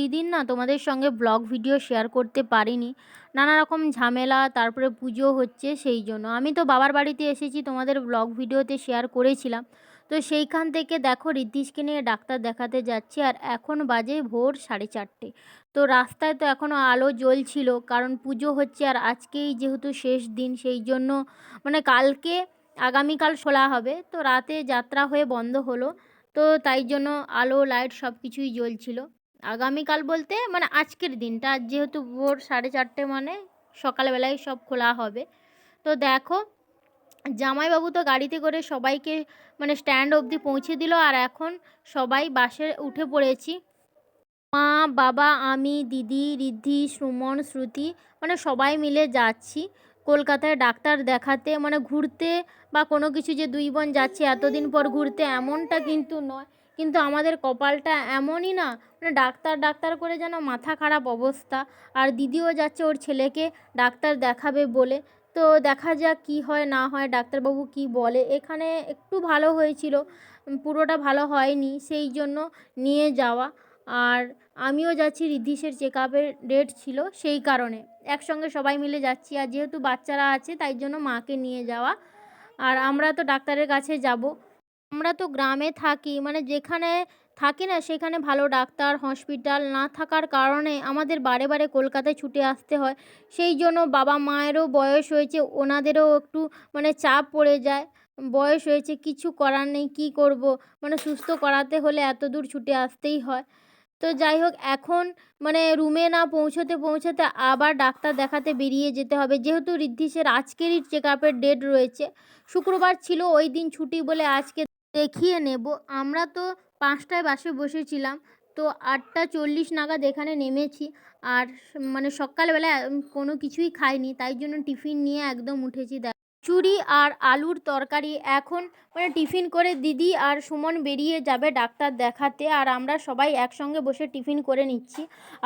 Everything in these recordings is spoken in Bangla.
দুই দিন না তোমাদের সঙ্গে ব্লগ ভিডিও শেয়ার করতে পারিনি। নানা রকম ঝামেলা, তারপরে পুজো হচ্ছে সেই জন্য। আমি তো বাবার বাড়িতে এসেছি, তোমাদের ব্লগ ভিডিওতে শেয়ার করেছিলাম। তো সেইখান থেকে দেখো রিদ্ধিশকে নিয়ে ডাক্তার দেখাতে যাচ্ছি, আর এখন বাজে ভোর সাড়ে চারটে। তো রাস্তায় তো এখনও আলো জ্বলছিল, কারণ পুজো হচ্ছে আর আজকেই যেহেতু শেষ দিন, সেই জন্য মানে কালকে, আগামীকাল খোলা হবে। তো রাতে যাত্রা হয়ে বন্ধ হলো, তো তাই জন্য আলো লাইট সব কিছুই জ্বলছিল। আগামীকাল বলতে মানে আজকের দিনটা যেহেতু ভোর সাড়ে চারটে মানে সকালবেলায় সব খোলা হবে। তো দেখো, জামাইবাবু তো গাড়িতে করে সবাইকে মানে স্ট্যান্ড অবধি পৌঁছে দিল আর এখন সবাই বাসে উঠে পড়েছি। মা, বাবা, আমি, দিদি রিদ্ধি সুমন, শ্রুতি মানে সবাই মিলে যাচ্ছি। কলকাতায় ডাক্তার দেখাতে মানে ঘুরতে বা কোনো কিছু যে দুই বোন যাচ্ছে এতদিন পর ঘুরতে এমনটা কিন্তু নয়। কিন্তু আমাদের কপালটা এমনই না মানে ডাক্তার ডাক্তার করে যেন মাথা খারাপ অবস্থা। আর দিদিও যাচ্ছে ওর ছেলেকে ডাক্তার দেখাবে বলে। তো দেখা যাক কী হয়, না হয়, ডাক্তারবাবু কি বলে। এখানে একটু ভালো হয়েছিল পুরোটা ভালো হয়নি, সেই জন্য নিয়ে যাওয়া। আর আমিও যাচ্ছি, রিদ্ধিশের চেক আপের ডেট ছিল সেই কারণে। একসঙ্গে সবাই মিলে যাচ্ছি। আর যেহেতু বাচ্চারা আছে, তাই জন্য মাকে নিয়ে যাওয়া। আর আমরা তো ডাক্তারের কাছে যাব। আমরা তো গ্রামে থাকি মানে যেখানে থাকি না, সেখানে ভালো ডাক্তার, হসপিটাল না থাকার কারণে আমাদের বারে বারে কলকাতায় ছুটে আসতে হয়। সেই জন্য বাবা মায়েরও বয়স হয়েছে, ওনাদেরও একটু মানে চাপ পড়ে যায়। বয়স হয়েছে, কিছু করার নেই, কী করব? মানে সুস্থ করাতে হলে এত দূর ছুটে আসতেই হয়। তো যাই হোক, এখন মানে রুমে না পৌঁছতে পৌঁছতে আবার ডাক্তার দেখাতে বেরিয়ে যেতে হবে। যেহেতু ঋদ্ধিশের আজকেরই চেক আপের ডেট রয়েছে, শুক্রবার ছিল ওই দিন ছুটি বলে আজকে দেখিয়ে নেব। আমরা তো পাঁচটায় বাসে বসেছিলাম, তো আটটা চল্লিশ নাগাদ এখানে নেমেছি। আর মানে সকালবেলা কোনো কিছুই খাইনি, তাই জন্য টিফিন নিয়ে একদম উঠেছি চুরি আর আলুর তরকারি। এখন মানে টিফিন করে দিদি আর সুমন বেরিয়ে যাবে ডাক্তার দেখাতে আর আমরা সবাই একসঙ্গে বসে টিফিন করে নিচ্ছি।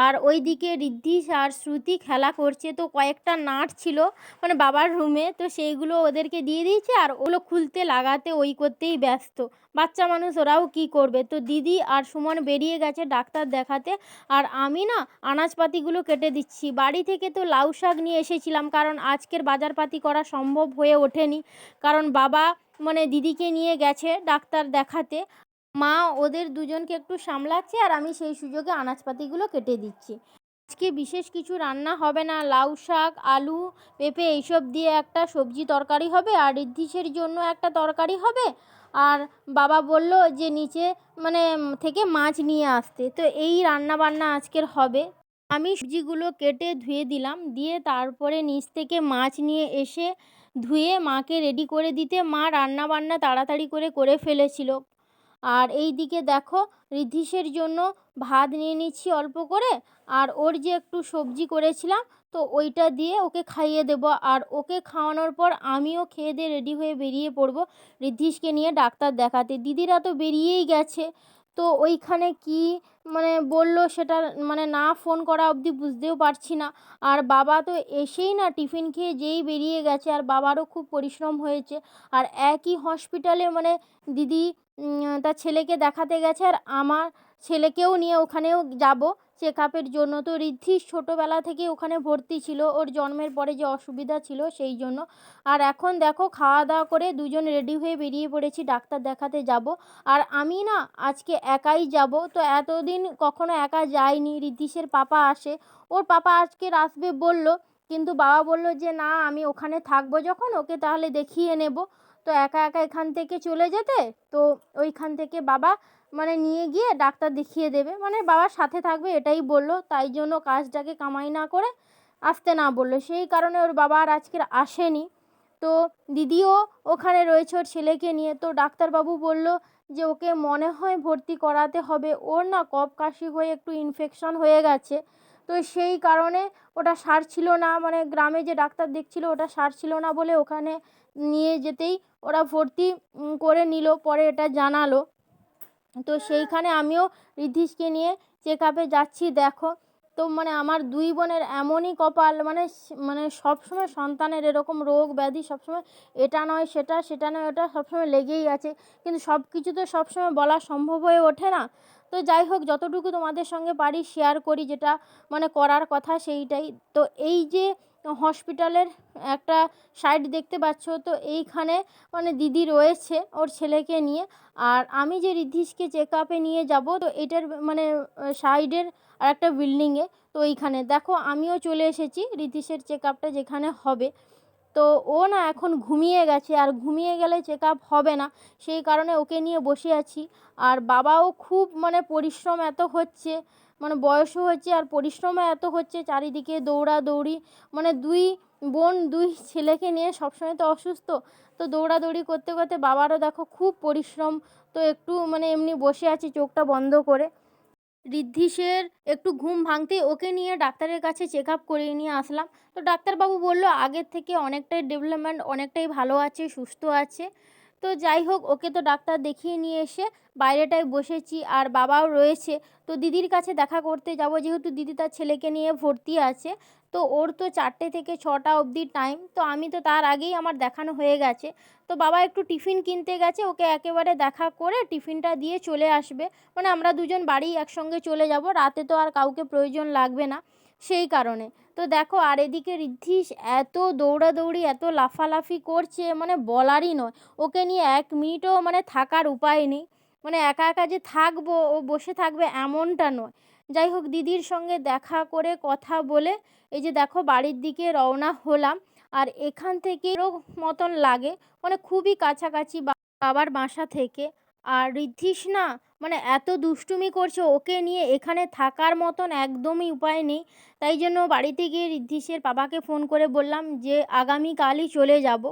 আর ওই দিকে ঋদ্ধি আর শ্রুতি খেলা করছে। তো কয়েকটা নাট ছিল মানে বাবার রুমে তো সেইগুলো ওদেরকে দিয়ে দিয়েছে আর ওগুলো খুলতে লাগাতে ওই করতেই ব্যস্ত। বাচ্চা মানুষ ওরাও কি করবে? তো দিদি আর সুমন বেরিয়ে গেছে ডাক্তার দেখাতে। আর আমি না আনাজপাতিগুলো কেটে দিচ্ছি। বাড়ি থেকে তো লাউ শাক নিয়ে এসেছিলাম, কারণ আজকের বাজারপাতি করা সম্ভব হয়ে ওঠেনি। কারণ বাবা মানে দিদিকে নিয়ে গেছে ডাক্তার দেখাতে। মা ওদের দুজনকে একটু সামলাচ্ছে আর আমি সেই সুযোগে আনাজপাতিগুলো কেটে দিচ্ছি। আজকে বিশেষ কিছু রান্না হবে না। লাউ শাক, আলু, পেঁপে এইসব দিয়ে একটা সবজি তরকারি হবে। আর ঋদ্ধিসের জন্য একটা তরকারি হবে। আর বাবা বলল যে নিচে মানে থেকে মাছ নিয়ে আসতে। তো এই রান্না বান্না আজকের হবে। আমি সবজিগুলো কেটে ধুয়ে দিলাম। দিয়ে তারপরে নিচ থেকে মাছ নিয়ে এসে ধুয়ে মাকে রেডি করে দিতে মা রান্না বান্না তাড়াতাড়ি করে করে ফেলেছিল। আর এই দিকে দেখো ঋদ্ধিসের জন্য ভাত নিয়ে নিচ্ছি অল্প করে। আর ওর যে একটু সবজি করেছিলাম তো ওইটা দিয়ে ওকে খাইয়ে দেবো। আর ওকে খাওয়ানোর পর আমিও খেয়ে দিয়ে রেডি হয়ে বেরিয়ে পড়ব। ঋদ্ধিসকে নিয়ে ডাক্তার দেখাতে। দিদিরা তো বেরিয়েই গেছে। তো ওইখানে কি মানে বলল সেটা মানে না ফোন করা অবধি বুঝতেও পারছি না। আর বাবা তো এসেই না টিফিন খেয়ে যেই বেরিয়ে গেছে। আর বাবারও খুব পরিশ্রম হয়েছে। আর একই হসপিটালে মানে দিদি তার ছেলেকে দেখাতে গেছে। আর আমার ছেলেকেও নিয়ে ওখানেও যাব। চেক আপের জন্য। তো ঋদ্ধিস ছোটোবেলা থেকে ওখানে ভর্তি ছিল। ওর জন্মের পরে যে অসুবিধা ছিল সেই জন্য। আর এখন দেখো খাওয়া দাওয়া করে দুজন রেডি হয়ে বেরিয়ে পড়েছি, ডাক্তার দেখাতে যাব। আর আমি না আজকে একাই যাব। তো এতদিন কখনো একা যাইনি। ঋদ্ধিসের পাপা আসে। ওর পাপা আজকে আসবে বলল, কিন্তু বাবা বলল যে, না, আমি ওখানে থাকব যখন, ওকে তাহলে দেখিয়ে নেব। তো একা একা এখান থেকে চলে যেতে? তো ওইখান থেকে বাবা মানে নিয়ে গিয়ে ডাক্তার দেখিয়ে দেবে। মানে বাবার সাথে থাকবে, এটাই বলল। তাই জন্য কাজটাকে কামাই না করে আসতে না বলল। সেই কারণে ওর বাবা আর আজকের আসেনি। তো দিদিও ওখানে রয়েছে ওর ছেলেকে নিয়ে। তো ডাক্তারবাবু বলল যে ওকে মনে হয় ভর্তি করাতে হবে। ওর না কফ কাশি হয়ে একটু ইনফেকশন হয়ে গেছে। তো সেই কারণে ওটা সারছিল না। মানে গ্রামে যে ডাক্তার দেখছিল ওটা সারছিল না বলে ওখানে নিয়ে যেতেই ওরা ভর্তি করে নিল। পরে এটা জানালো। তো সেইখানে আমিও ঋদ্ধিসকে নিয়ে চেক আপে যাচ্ছি, দেখো। তো মানে আমার দুই বোনের এমনই কপাল মানে মানে সবসময় সন্তানের এরকম রোগ ব্যাধি সবসময়, এটা নয়, সেটা সেটা নয়, ওটা সবসময় লেগেই আছে। কিন্তু সব কিছু তো সবসময় বলা সম্ভব হয়ে ওঠে না। তো যাই হোক, যতটুকু তোমাদের সঙ্গে পারি শেয়ার করি যেটা মানে করার কথা সেইটাই। তো এই যে হসপিটালের একটা সাইড দেখতে পাচ্ছ, তো এইখানে মানে দিদি রয়েছে ওর ছেলেকে নিয়ে। আর আমি যে রিদ্ধিষকে চেক আপে নিয়ে যাব, তো এটার মানে সাইডের আর একটা বিল্ডিংয়ে তো এইখানে। দেখো, আমিও চলে এসেছি রিদ্ধিষের চেক আপটা যেখানে হবে। তো ও না এখন ঘুমিয়ে গেছে, আর ঘুমিয়ে গেলে চেক আপ হবে না। সেই কারণে ওকে নিয়ে বসে আছি। আর বাবাও খুব মানে পরিশ্রম এত হচ্ছে। মানে বয়সও হচ্ছে আর পরিশ্রমও এত হচ্ছে চারিদিকে দৌড়াদৌড়ি। মানে দুই বোন, দুই ছেলেকে নিয়ে সবসময় তো অসুস্থ। তো দৌড়াদৌড়ি করতে করতে বাবারও দেখো খুব পরিশ্রম। তো একটু মানে এমনি বসে আছি চোখটা বন্ধ করে। ঋদ্ধিষের একটু ঘুম ভাঙতেই ওকে নিয়ে ডাক্তারের কাছে চেক আপ করিয়ে নিয়ে আসলাম। তো ডাক্তারবাবু বলল, আগের থেকে অনেকটাই ডেভেলপমেন্ট, অনেকটাই ভালো আছে, সুস্থ আছে। তো যাই হোক, ওকে তো ডাক্তার দেখিয়ে নিয়ে এসে বাইরেটায় বসেছি আর বাবাও রয়েছে। তো দিদির কাছে দেখা করতে যাব, যেহেতু দিদি তার ছেলেকে নিয়ে ভর্তি আছে। তো ওর তো চারটে থেকে ছটা অবধি টাইম তো আমি তো তার আগেই আমার দেখানো হয়ে গেছে। তো বাবা একটু টিফিন কিনতে গেছে, ওকে একেবারে দেখা করে টিফিনটা দিয়ে চলে আসবে। মানে আমরা দুজন বাড়ি একসঙ্গে চলে যাব, রাতে তো আর কাউকে প্রয়োজন লাগবে না। সেই কারণে। তো দেখো, আর এদিকে ঋদ্ধিষ এত দৌড়াদৌড়ি, এত লাফালাফি করছে মানে বলারই নয়। ওকে নিয়ে এক মিনিটও মানে থাকার উপায় নেই। মানে একা একা যে থাকব, ও বসে থাকবে এমনটা নয়। যাই হোক, দিদির সঙ্গে দেখা করে কথা বলে এই যে দেখো, বাড়ির দিকে রওনা হলাম। আর এখান থেকে মতন লাগে। মানে খুবই কাছাকাছি বাবার বাসা থেকে। আর ঋদ্ধিষ না মানে এত দুষ্টুমি করছে, ওকে নিয়ে এখানে থাকার মতন একদমই উপায় নেই। তাই জন্য বাড়িতে গিয়ে ঋদ্ধিষের বাবাকে ফোন করে বললাম যে আগামীকালই চলে যাব।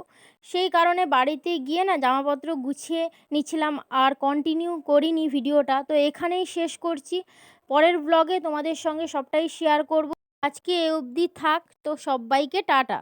সেই কারণে বাড়িতে গিয়ে না জামাপত্র গুছিয়ে নিচ্ছিলাম আর কন্টিনিউ করিনি ভিডিওটা। তো এখানেই শেষ করছি। পরের ব্লগে তোমাদের সঙ্গে সবটাই শেয়ার করব। আজকে এ অবধি থাক। তো সবাইকে টাটা।